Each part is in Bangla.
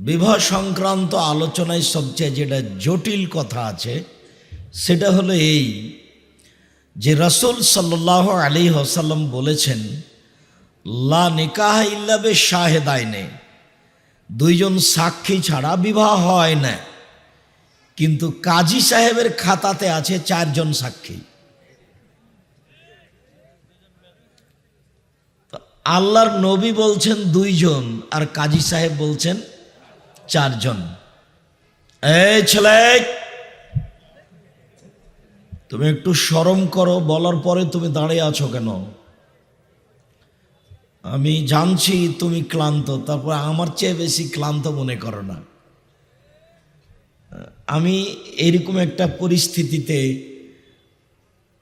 বিবাহ সংক্রান্ত আলোচনায় সবচেয়ে যেটা জটিল কথা আছে, সেটা হলো এই যে রসুল সাল্লাহ আলী হাসাল্লাম বলেছেন, লা নিকাহ ইল্লাবে শাহেদাইনে দুইজন সাক্ষী ছাড়া বিবাহ হয় না। কিন্তু কাজী সাহেবের খাতাতে আছে চারজন সাক্ষী। আল্লাহর নবী বলছেন দুইজন, আর কাজী সাহেব বলছেন চারজন। এই ছেলে, তুমি একটু সরম করো, বলার পরে তুমি দাঁড়িয়ে আছো কেন? আমি জানছি তুমি ক্লান্ত, তারপর আমার চেয়ে বেশি ক্লান্ত মনে করো না। আমি এরকম একটা পরিস্থিতিতে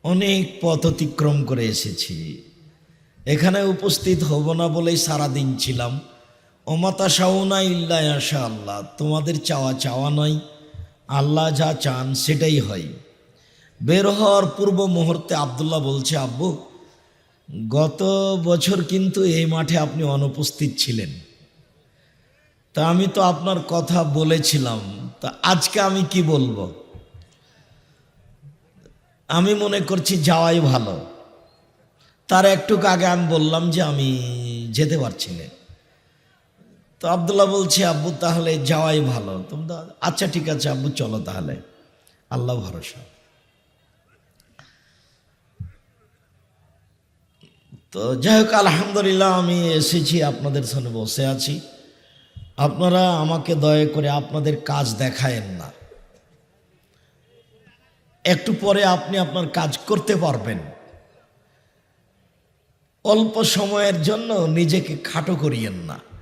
অনেক পথ অতিক্রম করে এসেছি। এখানে উপস্থিত হব না বলেই সারাদিন ছিলাম। অমাতা শাওনা ইল্লা আশা আল্লাহ তোমাদের চাওয়া চাওয়া নয়, আল্লাহ যা চান সেটাই হয়। বের হওয়ার পূর্ব মুহূর্তে আবদুল্লাহ বলছে, আব্বু, গত বছর কিন্তু এই মাঠে আপনি অনুপস্থিত ছিলেন। তা আমি তো আপনার কথা বলেছিলাম, তা আজকে আমি কি বলব? আমি মনে করছি যাওয়াই ভালো। তার একটু আগে আমি বললাম যে আমি যেতে পারছি না। তো আবদুল্লাহ বলছে, আব্বু, তাহলে যাওয়াই ভালো। তোমরা আচ্ছা ঠিক আছে, আব্বু, চলো তাহলে। আল্লাহ ভরসা। তো যাই হোক, আলহামদুলিল্লাহ, আমি এসেছি আপনাদের সামনে বসে আছি। আপনারা আমাকে দয়া করে আপনাদের কাজ দেখায়েন না। একটু পরে আপনি আপনার কাজ করতে পারবেন। অল্প সময়ের জন্য নিজেকে খাটো করিয়েন না।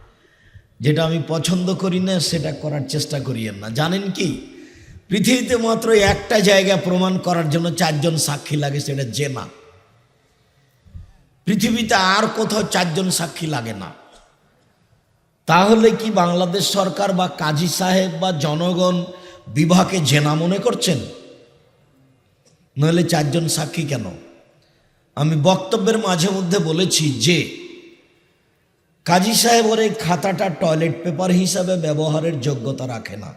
যেটা আমি পছন্দ করি না, সেটা করার চেষ্টা করিয়েন না। জানেন কি? পৃথিবীতে মাত্র একটা জায়গা প্রমাণ করার জন্য চারজন সাক্ষী লাগে, সেটা জেনা। পৃথিবীতে আর কোথাও চারজন সাক্ষী লাগে না। তাহলে কি বাংলাদেশ সরকার বা কাজী সাহেব বা জনগণ বিভাগে জেনা মনে করছেন? নইলে চারজন সাক্ষী কেন? আমি বক্তব্যের মাঝে মধ্যে বলেছি যে কাজী সাহেব ওর এই খাতাটা টয়লেট পেপার হিসাবে ব্যবহারের যোগ্যতা রাখে না।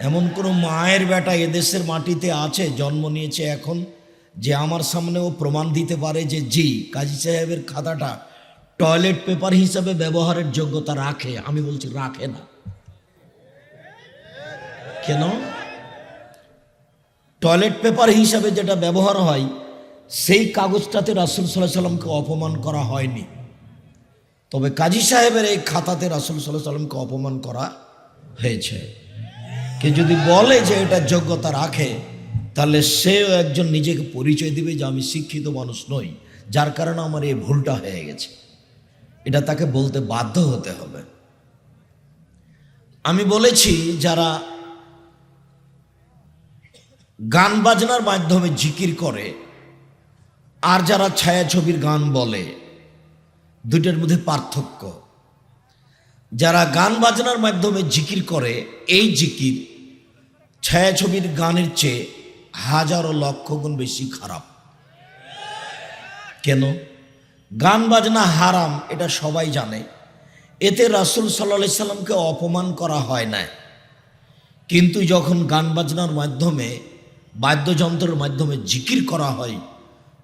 এমন কোনো মায়ের বেটা এদেশের মাটিতে আছে, জন্ম নিয়েছে এখন, যে আমার সামনেও প্রমাণ দিতে পারে যে জি, কাজী সাহেবের খাতাটা টয়লেট পেপার হিসাবে ব্যবহারের যোগ্যতা রাখে, আমি বলছি রাখে না। কেন? টয়লেট পেপার হিসাবে যেটা ব্যবহার হয়, সেই কাগজটাতে রাসুল সাল্লাহ সাল্লামকে অপমান করা হয়নি। তবে কাজী সাহেবের এই খাতাতে রাসুল সাল্লাহ সাল্লামকে অপমান করা হয়েছে। কে যদি বলে যে এটা যোগ্যতা রাখে, তাহলে সেও একজন নিজেকে পরিচয় দিবে যে আমি শিক্ষিত মানুষ নই, যার কারণে আমার এই ভুলটা হয়ে গেছে। এটা তাকে বলতে বাধ্য হতে হবে। আমি বলেছি, যারা গান বাজনার মাধ্যমে জিকির করে, আর যারা ছায়াছবির গান বলে দুইটার মধ্যে পার্থক্য। যারা গান বাজনার মাধ্যমে জিকির করে, এই জিকির ছায়াছবির গানের চেয়ে হাজারো লক্ষ গুণ বেশি খারাপ। কেন? গান বাজনা হারাম, এটা সবাই জানে। এতে রাসুল সাল্লা সাল্লামকে অপমান করা হয় না কিন্তু যখন গান বাজনার মাধ্যমে, বাদ্যযন্ত্রের মাধ্যমে জিকির করা হয়,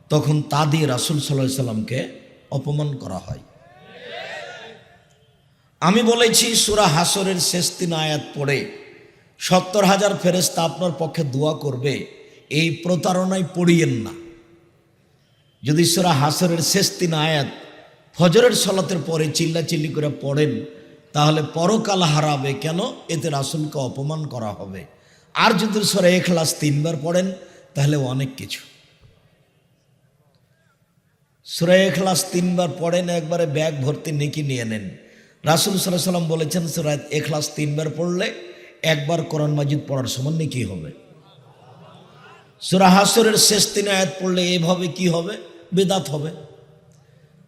তখন তা দিয়ে রাসুল সাল্লাহ সাল্লামকে অপমান করা হয়। আমি বলেছি, সুরা হাসরের শেষ তিন আয়াত পড়ে সত্তর হাজার ফেরেস্তা আপনার পক্ষে দোয়া করবে, এই প্রতারণায় পড়িয়েন না। যদি সুরা হাসরের শেষ তিন আয়াত ফজরের সলাতের পরে চিল্লাচিল্লি করে পড়েন, তাহলে পরকাল হারাবে কেন? এতে রাসুলকে অপমান করা হবে। আর যদি সুরা এখলাস তিনবার পড়েন, তাহলে অনেক কিছু। সুরা এখলাস তিনবার পড়েন, একবারে ব্যাগ ভর্তি নেকি নিয়ে নেন। রাসুল সাল্লাহ সাল্লাম বলেছেন, সুরা এখলাস তিনবার পড়লে একবার কোরআন মাজিদ পড়ার সমান নেকি হবে। সুরা হাসরের শেষ তিন আয়াত পড়লে এভাবে কি হবে? বেদাত হবে।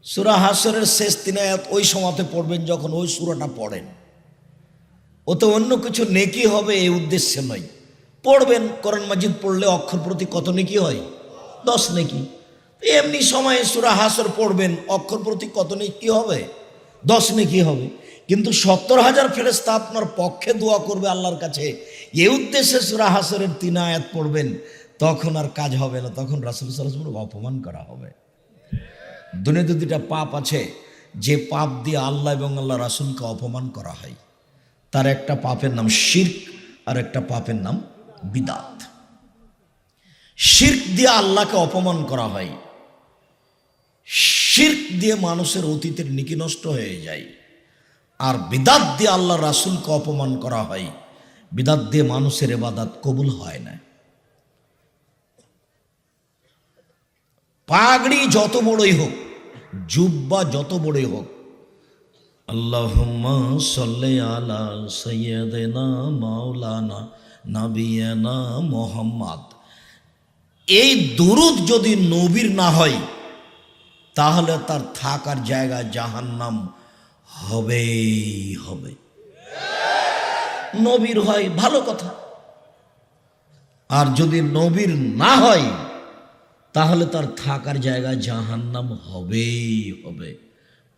সুরা হাসরের শেষ তিন আয়াত ওই সময়তে পড়বেন যখন ওই সুরাটা পড়েন। ওতে অন্য কিছু নেকি হবে এই উদ্দেশ্যে নয়। পড়বেন, কোরআন মাজিদ পড়লে অক্ষর প্রতি কত নেকি হয়? দশ নেকি। এমনি সময়ে সুরা হাসর পড়বেন, অক্ষর প্রতি কত নেকি হবে? দশ নেকি হবে? কিন্তু সত্তর হাজার ফেরেস্তা আপনার পক্ষে দোয়া করবে আল্লাহর কাছে। এ উদ্দেশ্যে সুরা হাসরের তিন আয়াত পড়বেন, তখন আর কাজ হবে না, তখন রাসুল সাল্লাহ অপমান করা হবে। দুনিয়াতে দুটা পাপ আছে, যে পাপ দিয়ে আল্লাহ এবং আল্লাহ রাসুলকে অপমান করা হয়। তার একটা পাপের নাম শির্ক, আর একটা পাপের নাম বিদাত। শির্ক দিয়ে আল্লাহকে অপমান করা হয়। শির্ক দিয়ে মানুষের অতীতের নিকি নষ্ট হয়ে যায়। আর বিদাত দিয়ে আল্লাহ রাসুলকে অপমান করা হয়, বিদাত দিয়ে মানুষের এবাদাত কবুল হয় না। পাগড়ি যত বড়ই হোক, জুব্বা যত বড়ই হোক সাল্লি আলা সাইয়্যিদিনা মাওলানা নাবিয়ানা মুহাম্মদ। এই দুরুদ যদি নবীর না হয় তাহলে তার থাকার জায়গা জাহান্নাম হবেই হবে। নবীর হয় ভালো কথা। আর যদি নবীর না হয়, তাহলে তার থাকার জায়গা জাহান্নাম হবেই হবে।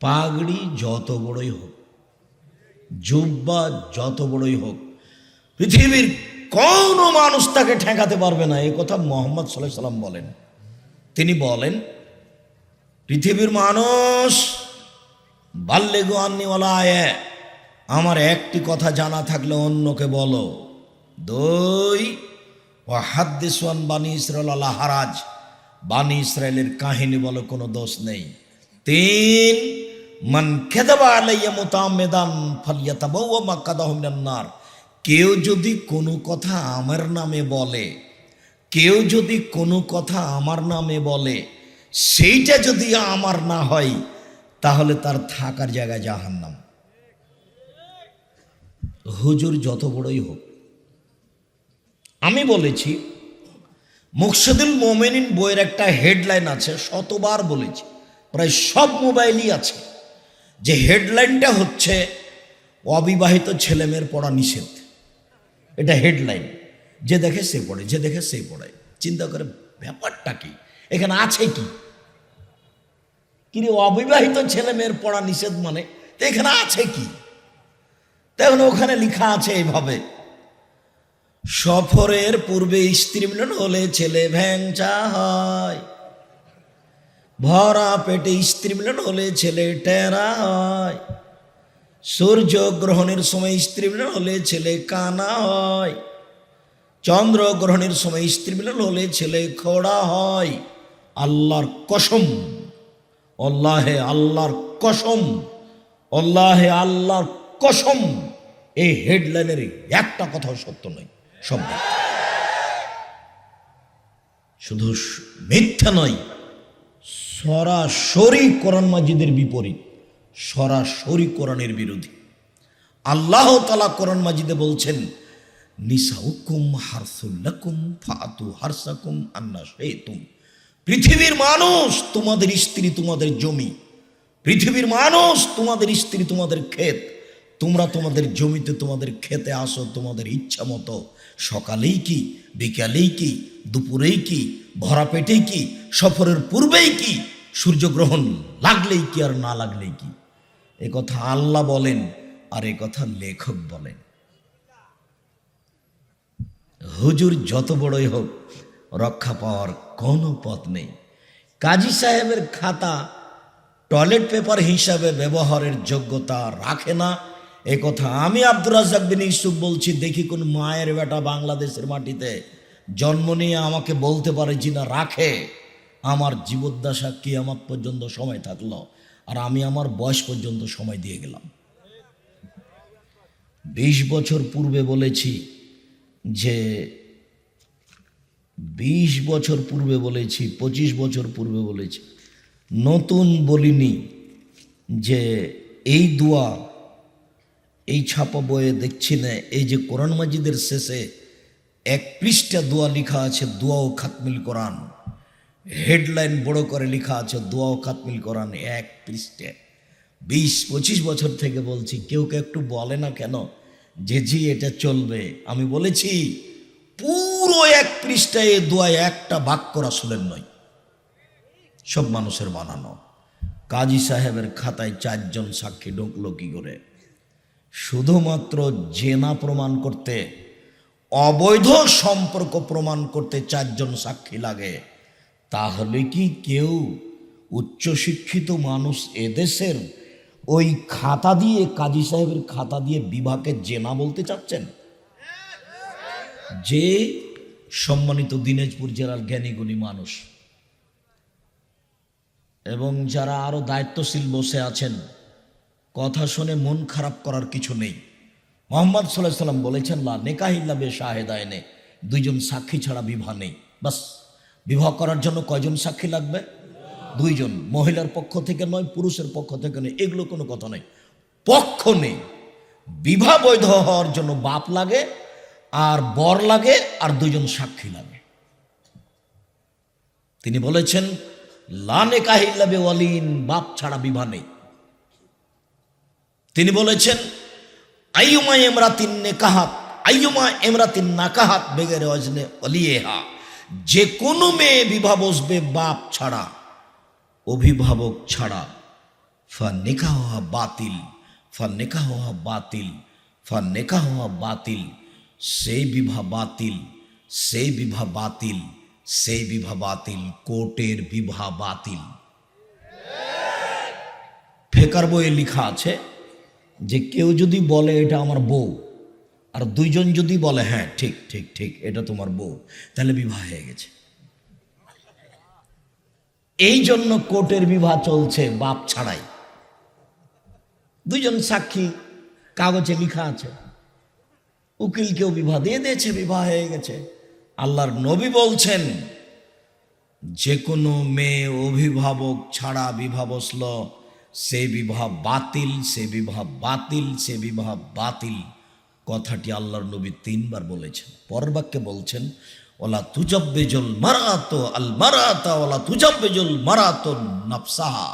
পাগড়ি যত বড়ই হোক, জুব্বা যত বড়ই হোক, পৃথিবীর কোনো মানুষ তাকে ঠেকাতে পারবে না। এই কথা মোহাম্মদ সাল্লাহ সাল্লাম বলেন। তিনি বলেন পৃথিবীর মানুষ, বাল্যে গোয়ান্নিওয়ালায় আমার একটি কথা জানা থাকলে অন্যকে বলো। দুই ও হাদ্দিসওয়ান বানি ইসরায়েল আল্লাহ হারাজ, বানি ইসরায়েলের কাহিনী বলো কোনো দোষ নেই। তিন, মান খেদাবা আলাইয়া মোতামেদান ফালিয়াতাবাউ মাক্কাদাহু মিনান নার। কেউ যদি কোনো কথা আমার নামে বলে, কেউ যদি কোনো কথা আমার নামে বলে সেইটা যদি আমার না হয়, তাহলে তার থাকার জায়গা জাহান্নাম। হুজুর যত বড়ই হোক। আমি বলেছি, মুকসুদুল মোমেনিন বইয়ের একটা হেডলাইন আছে, শতবার বলেছি, প্রায় সব মোবাইলই আছে। যে হেডলাইনটা হচ্ছে, অবিবাহিত ছেলেমেয়ের পড়া নিষেধ। এটা হেডলাইন। যে দেখে সে পড়ে, যে দেখে সে পড়ে চিন্তা করে ব্যাপারটা কি? এখানে আছে কি? কিন্তু অবিবাহিত ছেলে মেয়ের পড়া নিষেধ মানে? তো এখানে আছে কি? তখন ওখানে লেখা আছে এইভাবে। সফরের পূর্বে স্ত্রী মিলন হলে ছেলে ভ্যাংচা হয়। ভরা পেটে স্ত্রী মিলন হলে ছেলে টেরা হয়। সূর্য গ্রহণের সময় স্ত্রী মিলন হলে ছেলে কানা হয়। চন্দ্র গ্রহণের সময় স্ত্রী মিলন হলে ছেলে খোড়া হয়। আল্লাহর কসম আল্লাহে আল্লাহর কসম আল্লাহে আল্লাহর কসম, এই হেডলাইনের একটা কথাও সত্য নয়, সব শুধু মিথ্যা নয়, সরাসরি কোরআন মাজিদের বিপরীত, সরাসরি কোরআনের বিরোধী। আল্লাহ তালা কোরআন মাজিদে বলছেন, নিসাউকুম হারসুল্লাকুম ফাতু হারসাকুম আন্না শেতুম পৃথিবীর মানুষ তোমাদের স্ত্রী, তোমাদের জমি। পৃথিবীর মানুষ তোমাদের স্ত্রী, তোমাদের ক্ষেত। তোমরা তোমাদের জমিতে তোমাদের খেতে আসো, তোমাদের ইচ্ছা মতো। সকালেই কি, বিকালেই কি, দুপুরেই কি, ভরা পেটেই কি, সফরের পূর্বেই কি, সূর্যগ্রহণ লাগলেই কি আর না লাগলেই কি? এ কথা আল্লাহ বলেন আর এ কথা লেখক বলেন। হুজুর যত বড়ই হোক, রক্ষা পাওয়ার কোনো পথ নেই। কাজী সাহেবের খাতা টয়লেট পেপার হিসাবে ব্যবহারের যোগ্যতা রাখে না। এ কথা আমি আব্দুর রাজাক বিন ইসুফ বলছি, দেখি কোন মায়ের বেটা বাংলাদেশের মাটিতে জন্ম নিয়ে আমাকে বলতে পারে যে না রাখে। আমার জীবদ্দশা কি আমার পর্যন্ত সময় থাকল আর আমি আমার বয়স পর্যন্ত সময় দিয়ে গেলাম। বিশ বছর পূর্বে বলেছি যে বিশ বছর পূর্বে বলেছি, পঁচিশ বছর পূর্বে বলেছি। নতুন বলিনি যে এই দোয়া, এই ছাপা বইয়ে দেখছি না, এই যে কোরআন মাজিদের শেষে এক পৃষ্ঠা দোয়া লেখা আছে দোয়া ও খাতমিল কোরআন। হেডলাইন বড় করে লেখা আছে দোয়া ও খাতমিল কোরআন এক পৃষ্ঠে। বিশ, পঁচিশ বছর থেকে বলছি, কেউ কেউ একটু বলে না কেন? যে জি, এটা চলবে। আমি বলেছি পুরো এক পৃষ্ঠায় এ দোয়ায় একটা বাক্য রাসুলের নয়। সব মানুষের বানানো। কাজী সাহেবের খাতায় চারজন সাক্ষী ঢুকলো কি করে? শুধুমাত্র জেনা প্রমাণ করতে, অবৈধ সম্পর্ক প্রমাণ করতে চারজন সাক্ষী লাগে, তাহলে কি কেউ উচ্চশিক্ষিত মানুষ এদেশের ওই খাতা দিয়ে, কাজী সাহেবের খাতা দিয়ে বিভাগকে জেনা বলতে চাচ্ছেন? যে সম্মানিত দিনাজপুর জেলার জ্ঞানীগুণী মানুষ। এবং যারা আরও দায়িত্বশীল বসে আছেন, কথা শুনে মন খারাপ করার কিছু নেই। মোহাম্মদ সাল্লাহ সাল্লাম বলেছেন, লা নেকাহিল্লা বে শাহেদায় নে দুইজন সাক্ষী ছাড়া বিবাহ নেই। বাস, বিবাহ করার জন্য কয়জন সাক্ষী লাগবে? দুইজন। মহিলার পক্ষ থেকে নয়, পুরুষের পক্ষ থেকে নয়, এগুলো কোনো কথা নেই পক্ষ নেই। বিবাহ বৈধ হওয়ার জন্য বাপ লাগে আর বর লাগে আর দুইজন সাক্ষী লাগে। তিনি বলেছেন লানে কাহিল্লাবে ওয়ালিন বাপ ছাড়া বিবাহ নেই। তিনি বলেছেন, আইয়ুমা এমরাতিন নেকাহাত আইয়ুমা এমরাতিন নাকাহাত বেগের অজনে অলিয়েহা। যে কোনো মেয়ে বিবাহ বসবে বাপ ছাড়া, অভিভাবক ছাড়া। ফা নেকাহ বাতিল, ফা নেকাহ বাতিল, ফা নেকা হওয়া বাতিল। সেই বিবাহ বাতিল সেই বিবাহ বাতিল সেই বিবাহ বাতিল, কোর্টের বিবাহ বাতিল। ফেকার বইয়ে লেখা আছে যে কেউ যদি বলে এটা আমার বউ, আর দুইজন যদি বলে হ্যাঁ ঠিক ঠিক ঠিক, এটা তোমার বউ, তাহলে বিবাহ হয়ে গেছে। এই জন্য কোর্টের বিবাহ চলছে বাপ ছাড়াই। দুইজন সাক্ষী, কাগজে লেখা আছে। উকিলকেও বিবাহ দিয়ে দিয়েছে, বিবাহ হয়ে গেছে। আল্লাহর নবী বলছেন যে কোনো মেয়ে অভিভাবক ছাড়া বিবাহ বসল, সে বিবাহ বাতিল, সে বিবাহ বাতিল, সে বিবাহ বাতিল। কথাটি আল্লাহর নবী তিনবার বলেছেন। পরের বাক্যে বলছেন, ওলা তুজব্বেজল মারাতো আল মারাতা, ওলা তুজব্বেজল মারাতো নাফসাহা।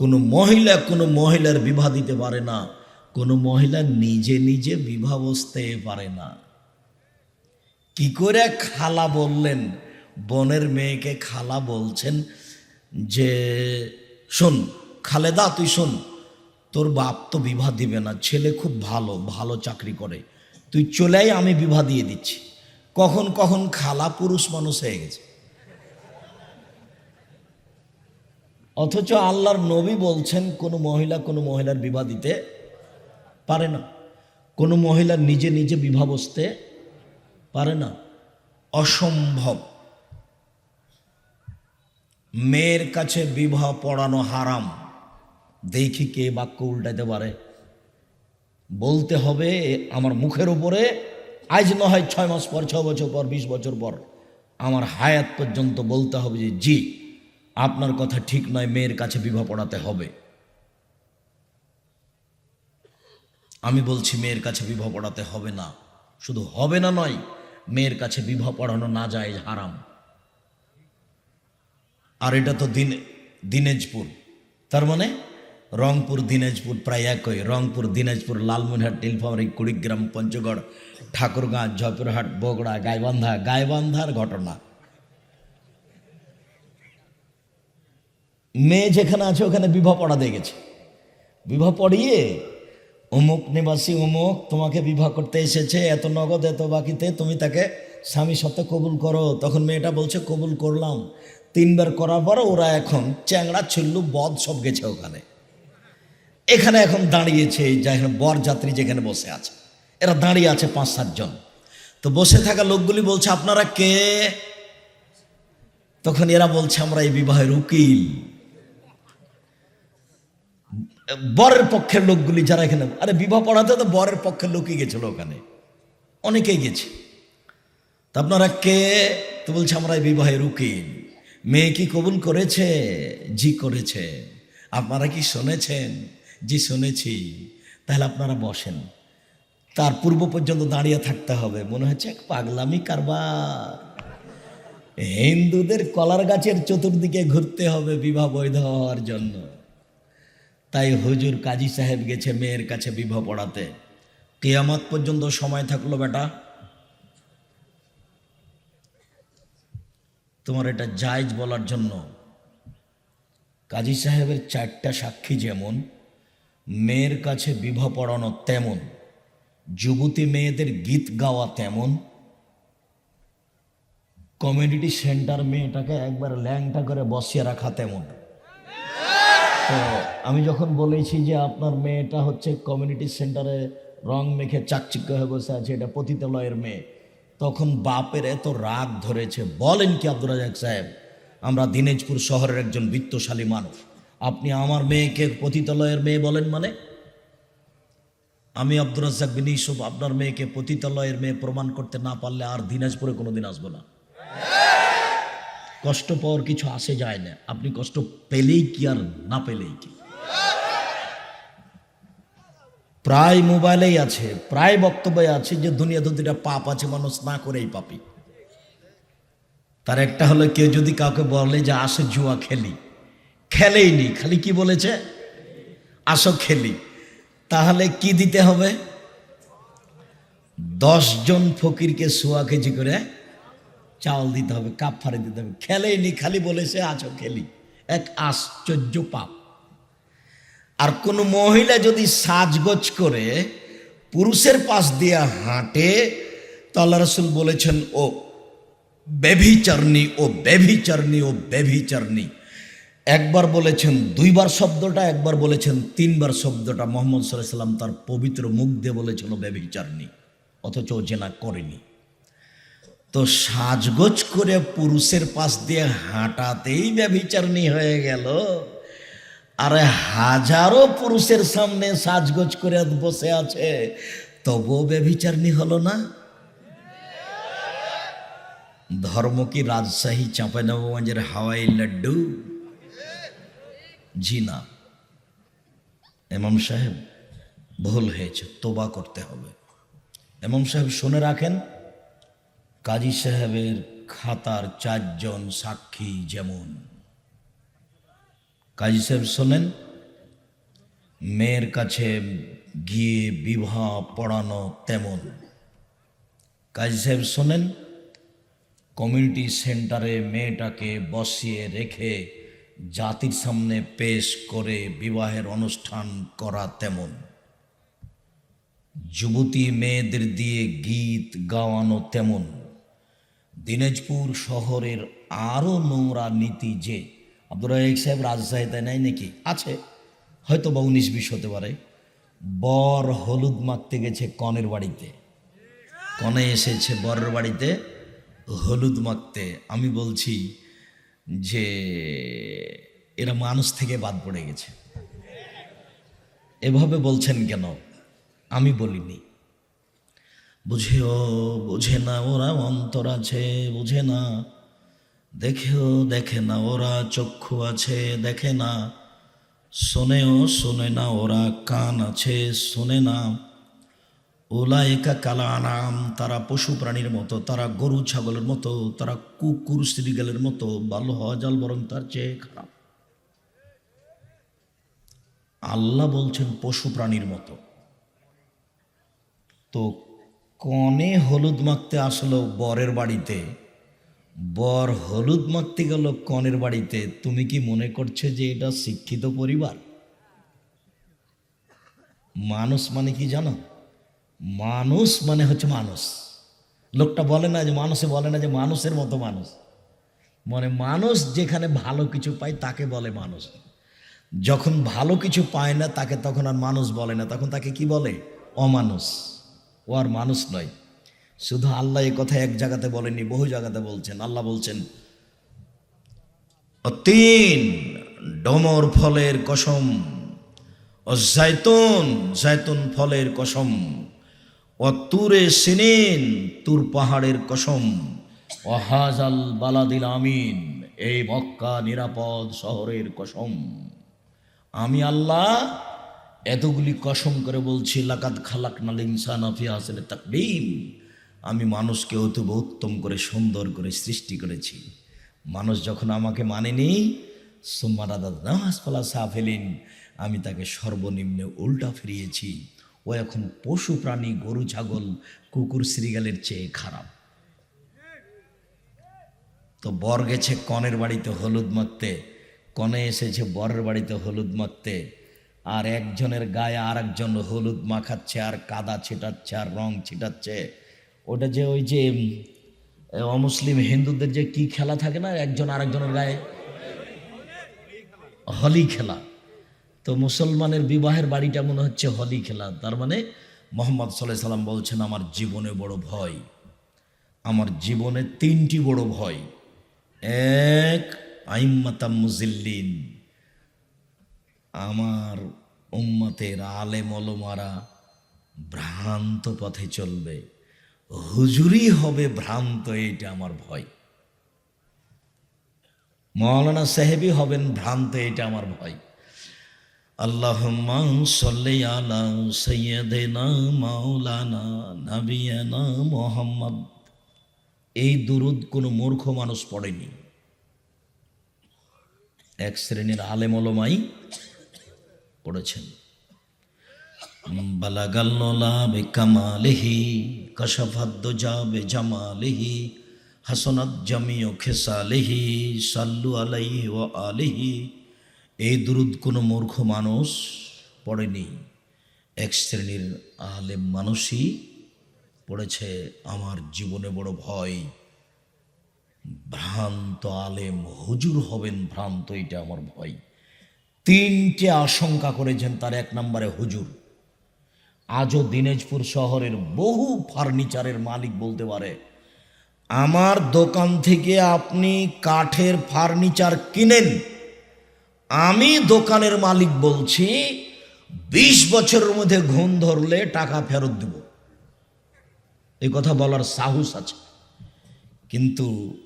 কোনো মহিলা কোনো মহিলার বিবাহ দিতে পারে না। কোনো মহিলা নিজে নিজে বিবাহ বসতে পারে না। কি করে খালা বললেন? বনের মেয়েকে খালা বলছেন যে, শোন খালেদা, তুই শোন, তোর বাপ তো বিবাহ দিবে না, ছেলে খুব ভালো ভালো চাকরি করে। তুই চলে আয় আমি বিবাহ দিয়ে দিচ্ছি। কখন কখন খালা পুরুষ মানুষ হয়ে গেছে। অথচ আল্লাহর নবী বলছেন, কোনো মহিলা কোনো মহিলার বিবাহ দিতে পারে না। কোনো মহিলা নিজে নিজে বিবাহ বসতে পারে না। অসম্ভব। মেয়ের কাছে বিবাহ পড়ানো হারাম। দেখি কে বাক্য উল্টাতে পারে। বলতে হবে, আমার মুখের উপরে, আজ না হয় ছয় মাস পর, ছ বছর পর, বিশ বছর পর, আমার হায়াত পর্যন্ত বলতে হবে যে, জি, আপনার কথা ঠিক নয়, মেয়ের কাছে বিবাহ পড়াতে হবে। আমি বলছি, মেয়ের কাছে বিবাহ পড়াতে হবে না। শুধু হবে না নয়, মেয়ের কাছে বিবাহ পড়ানো না যায় হারাম। আর এটা তো দিন দিনাজপুর। তার মানে রংপুর, দিনাজপুর প্রায় একই। রংপুর, দিনাজপুর, লালমনিরহাট, নীলফামারী, কুড়িগ্রাম, পঞ্চগড়, ঠাকুরগাঁ, জয়পুরহাট, বগড়া, গাইবান্ধা। গাইবান্ধার ঘটনা। মেয়ে যেখানে আছে, ওখানে বিবাহ পড়া দিয়ে গেছে। বিবাহ পড়িয়ে অমুক নিবাসী অমুক তোমাকে বিবাহ করতে এসেছে, এত নগদ, এত বাকিতে, তুমি তাকে স্বামী সত্ত্বে কবুল করো। তখন মেয়েটা বলছে, কবুল করলাম। তিনবার করার পর ওরা এখন চ্যাংড়া, ছিল্লু, বদ সব গেছে ওখানে। এখানে এখন দাঁড়িয়েছে যেখানে বর যাত্রী যেখানে বসে আছে। এরা দাঁড়িয়ে আছে পাঁচ সাতজন তো বসে থাকা লোকগুলি বলছে, আপনারা কে? তখন এরা বলছে, আমরা এই বিবাহের উকিল। বরের পক্ষের লোকগুলি যারা এখানে, আরে বিবাহ পড়াতে তো বরের পক্ষের লোকই গেছিল ওখানে। অনেকেই গেছে। তা আপনারা কে? তো বলছে, আমরা এই বিবাহের মেয়ে কি কবুল করেছে? জি, করেছে। আপনারা কি শুনেছেন? জি, শুনেছি। তাহলে আপনারা বসেন। তার পূর্ব পর্যন্ত দাঁড়িয়ে থাকতে হবে। মনে হচ্ছে এক পাগলামি কারবার। হিন্দুদের কলার গাছের চতুর্দিকে ঘুরতে হবে বিবাহ বৈধ হওয়ার জন্য। তাই হুজুর কাজী সাহেব গেছে মেয়ের কাছে বিবাহ পড়াতে। কেয়ামত পর্যন্ত সময় থাকল বেটা। তোমার এটা জায়জ বলার জন্য। কাজী সাহেবের চারটা সাক্ষী যেমন, মেয়ের কাছে বিবাহ পড়ানো তেমন, যুবতী মেয়েদের গীত গাওয়া তেমন। কমিউনিটি সেন্টার মেয়েটাকে একবার ল্যাংটা করে বসিয়ে রাখা তেমন। তো আমি যখন বলেছি যে আপনার মেয়েটা হচ্ছে কমিউনিটি সেন্টারে রং মেখে চাকচিক্য হয়ে বসে আছে, এটা পতিতালয়ের মেয়ে, তখন বাপের এত রাগ ধরেছে। বলেন কি আব্দুর রাজাক সাহেব, আমরা দিনাজপুর শহরের একজন বিত্তশালী মানুষ, আপনি আমার মেয়েকে পতিতালয়ের মেয়ে বলেন মানে? আমি আব্দুর রাজাক বিন ইউসুফ, আপনার মেয়েকে পতিতালয়ের মেয়ে প্রমাণ করতে না পারলে আর দিনাজপুরে কোনোদিন আসব না। কষ্ট পাওয়ার কিছু আসে যায় না। আপনি কষ্ট পেলেই কি আর না পেলেই কি? প্রায় মোবাইলেই আছে, প্রায় বক্তব্যে আছে যে দুনিয়াতে দুটা পাপ আছে, মানুষ না করেই পাপি। তার একটা হলো, কেউ যদি কাউকে বলে যে, আসো জুয়া খেলি। খেলেই নি, খালি কি বলেছে? আসো খেলি। তাহলে কি দিতে হবে? জন ফকিরকে সোয়া কেজি করে চাউল দিতে হবে, কাপ ফাড়ে দিতে হবে। খেলেই নি খালি বলেছে আছো খেলি। এক আশ্চর্য পাপ। আর কোন মহিলা যদি সাজগোজ করে, পুরুষের পাশ দিয়ে হাঁটে, তো আল্লাহ রসুল বলেছেন, ও বেভিচারনি ও বেভিচারনি ও বেভিচারনি একবার বলেছেন, দুইবার শব্দটা, একবার বলেছেন, তিনবার শব্দটা। মোহাম্মদ সাল্লাহ সাল্লাম তার পবিত্র মুখ দিয়ে বলেছেন, ও বেভিচারনি অথচ ও জেনা করেনি। তো সাজগোজ করে পুরুষের পাশ দিয়ে হাঁটাতেই ব্যভিচারণী হয়ে গেল। আর হাজারো পুরুষের সামনে সাজগোজ করে বসে আছে, তবুও ব্যভিচারণী হলো না। ধর্ম কি রাজশাহী চাঁপাইনবাবগঞ্জের হাওয়াই লাড্ডু? জি না। এমাম সাহেব, ভুল হয়েছে, তোবা করতে হবে। এমাম সাহেব শুনে রাখেন কাজী সাহেবের খাতার চারজন সাক্ষী যেমন। কাজী সাহেব শোনেন, মেয়ের কাছে গিয়ে বিবাহ পড়ানো তেমন। কাজী সাহেব শোনেন, কমিউনিটি সেন্টারে মেয়েটাকে বসিয়ে রেখে জাতির সামনে পেশ করে বিবাহের অনুষ্ঠান করা তেমন। যুবতী মেয়েদের দিয়ে গীত গাওয়ানো তেমন। দিনাজপুর শহরের আরও নোংরা নীতি যে আব্দুর রাজাক সাহেব রাজশাহী তাই নাই নাকি? আছে। হয়তো বা উনিশ বিশ হতে পারে। বর হলুদ মাখতে গেছে কনের বাড়িতে। কনে এসেছে বরের বাড়িতে হলুদ মাখতে। আমি বলছি যে এরা মানুষ থেকে বাদ পড়ে গেছে। এভাবে বলছেন কেন? আমি বলিনি। বুঝেও বুঝে না ওরা অন্তর আছে, বুঝে না। দেখেও দেখে না ওরা চক্ষু আছে, দেখে না। শোনেও শোনে না ওরা কান আছে, শোনে না। ওলায়কা কালা আনাম তারা পশু প্রাণীর মতো, তারা গরু ছাগলের মতো, তারা কুকুর শ্রীগালের মতো ভালো হওয়া জল বরং তার চেয়ে খারাপ। আল্লাহ বলছেন পশু প্রাণীর মতো। তো কনে হলুদ মাখতে আসলো বরের বাড়িতে। বর হলুদ মাখতে গেল কনের বাড়িতে। তুমি কি মনে করছে যে এটা শিক্ষিত পরিবার? মানুষ মানে কি জানো? মানুষ মানে হচ্ছে মানুষ। লোকটা বলে না যে মানুষে বলে না যে মানুষের মতো মানুষ। মানে মানুষ যেখানে ভালো কিছু পায় তাকে বলে মানুষ। যখন ভালো কিছু পায় না তাকে তখন আর মানুষ বলে না। তখন তাকে কি বলে? অমানুষ। ও আর মানুষ নয়। শুধু আল্লাহ এই কথা এক জায়গাতে বলেনি বহু জায়গাতে বলছেন। আল্লাহ বলছেন তিন ডমর ফলের কসম ও জায়তুন জায়তুন ফলের কসম, ও তুরে সিনিন, তুর পাহাড়ের কসম, ও হাজাল বালাদিল আমিন, এই মক্কা নিরাপদ শহরের কসম। আমি আল্লাহ এতগুলি কসম করে বলছি লাকাত খালাক নাল ইনসান আফি হাসেন তাকবিম আমি মানুষকে অতুব উত্তম করে, সুন্দর করে সৃষ্টি করেছি। মানুষ যখন আমাকে মানেনি সোম্মারাদা নামাজ পালা সাফেলিন, আমি তাকে সর্বনিম্নে উল্টা ফিরিয়েছি। ও এখন পশু প্রাণী, গরু, ছাগল, কুকুর শ্রীগালের চেয়ে খারাপ। তো বর গেছে কনের বাড়িতে হলুদ মাখতে, কনে এসেছে বরের বাড়িতে হলুদ মাখতে। আর একজনের গায়ে আর একজন হলুদ মাখাচ্ছে, আর কাদা ছিটাচ্ছে, আর রং ছিটাচ্ছে। ওটা যে ওই যে অমুসলিম হিন্দুদের যে কি খেলা থাকে না, একজন আরেকজনের গায়ে? হলি খেলা। তো মুসলমানের বিবাহের বাড়িটা মনে হচ্ছে হলি খেলা। তার মানে মোহাম্মদ সাল্লাহ সাল্লাম বলছেন, আমার জীবনে বড় ভয়। আমার জীবনে তিনটি বড় ভয়। এক, আইম্মাতাম মুজিল্লিন। আমার উম্মতের আলে মলমারা ভ্রান্ত পথে চলবে। হুজুরি হবে ভ্রান্ত, এইটা আমার ভয়। মৌলানা সাহেবই হবেন ভ্রান্ত এটা আমার ভয়। আল্লাহুম্মা সাল্লি মাওলানা এই দুরুদ কোনো মূর্খ মানুষ পড়েনি। এক শ্রেণির আলেম ওলমাই পড়েছেন। কামালিহি এই দুরুদ কোনো মূর্খ মানুষ পড়েনি। এক শ্রেণির আলেম মানুষই পড়েছে, আমার জীবনে বড় ভয়। ভ্রান্ত আলেম, হুজুর হবেন ভ্রান্ত, এটা আমার ভয়। তিনটে আশঙ্কা করেছেন তার এক নম্বরে হুজুর। আজও দিনাজপুর শহরের বহু ফার্নিচারের মালিক বলতে পারে, আমার দোকান থেকে আপনি কাঠের ফার্নিচার কিনেন। আমি দোকানের মালিক বলছি, বিশ বছরের মধ্যে ঘুম ধরলে টাকা ফেরত দেব। এই কথা বলার সাহস আছে। কিন্তু